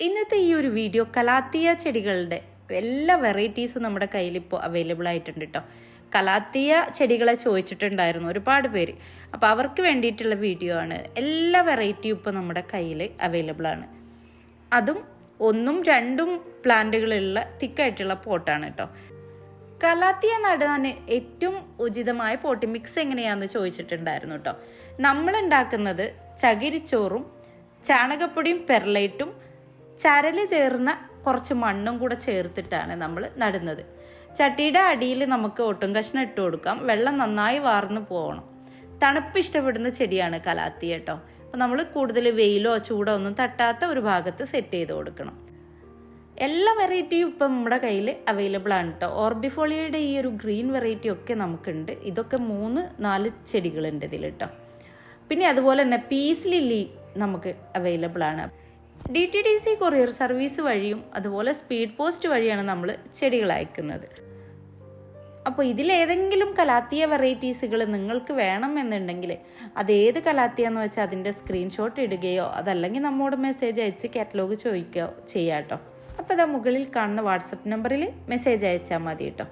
ഇന്നത്തെ ഈ ഒരു വീഡിയോ കലാത്തിയ ചെടികളുടെ എല്ലാ വെറൈറ്റീസും നമ്മുടെ കയ്യിൽ ഇപ്പോൾ അവൈലബിൾ ആയിട്ടുണ്ട് കേട്ടോ കലാത്തിയ ചെടികളെ ചോദിച്ചിട്ടുണ്ടായിരുന്നു ഒരുപാട് പേര്. അപ്പോൾ അവർക്ക് വേണ്ടിയിട്ടുള്ള വീഡിയോ ആണ്. എല്ലാ വെറൈറ്റിയും ഇപ്പോൾ നമ്മുടെ കയ്യിൽ അവൈലബിൾ ആണ്. അതും ഒന്നും രണ്ടും പ്ലാന്റുകളുള്ള തിക്കായിട്ടുള്ള പോട്ടാണ് കേട്ടോ കലാത്തിയ നടാൻ ഏറ്റവും ഉചിതമായ പോട്ട് മിക്സ് എങ്ങനെയാണെന്ന് ചോദിച്ചിട്ടുണ്ടായിരുന്നു കേട്ടോ നമ്മളുണ്ടാക്കുന്നത് ചകിരിച്ചോറും ചാണകപ്പൊടിയും പെർലൈറ്റും ചരൽ ചേർന്ന കുറച്ച് മണ്ണും കൂടെ ചേർത്തിട്ടാണ് നമ്മൾ നടുന്നത്. ചട്ടിയുടെ അടിയിൽ നമുക്ക് ഒട്ടും കഷ്ണം ഇട്ട് കൊടുക്കാം. വെള്ളം നന്നായി വാർന്നു പോകണം തണുപ്പ് ഇഷ്ടപ്പെടുന്ന ചെടിയാണ് കലാത്തി കേട്ടോ. അപ്പം നമ്മൾ കൂടുതൽ വെയിലോ ചൂടോ ഒന്നും തട്ടാത്ത ഒരു ഭാഗത്ത് സെറ്റ് ചെയ്ത് കൊടുക്കണം. എല്ലാ വെറൈറ്റിയും ഇപ്പം നമ്മുടെ കയ്യിൽ അവൈലബിൾ ആണ് കേട്ടോ. ഓർബിഫോളിയയുടെ ഈ ഒരു ഗ്രീൻ വെറൈറ്റി ഒക്കെ നമുക്കുണ്ട്. ഇതൊക്കെ മൂന്ന് നാല് ചെടികളുണ്ട് ഇതിൽ കേട്ടോ. പിന്നെ അതുപോലെ തന്നെ പീസ് ലില്ലി നമുക്ക് അവൈലബിൾ ആണ്. D T D C courier service വഴിയും അതുപോലെ സ്പീഡ് പോസ്റ്റ് വഴിയാണ് നമ്മൾ ചെടികൾ അയക്കുന്നത്. അപ്പോൾ ഇതിലേതെങ്കിലും കലാത്തിയ വെറൈറ്റീസുകൾ നിങ്ങൾക്ക് വേണം എന്നുണ്ടെങ്കിൽ അത് ഏത് കലാത്തിയാന്ന് വെച്ചാൽ അതിന്റെ സ്ക്രീൻഷോട്ട് ഇടുകയോ അതല്ലെങ്കിൽ നമ്മോട് മെസ്സേജ് അയച്ച് കാറ്റലോഗ് ചോദിക്കുകയോ ചെയ്യാം കേട്ടോ. അപ്പോൾ ഇതാ മുകളിൽ കാണുന്ന വാട്സപ്പ് നമ്പറിൽ മെസ്സേജ് അയച്ചാൽ മതി കേട്ടോ.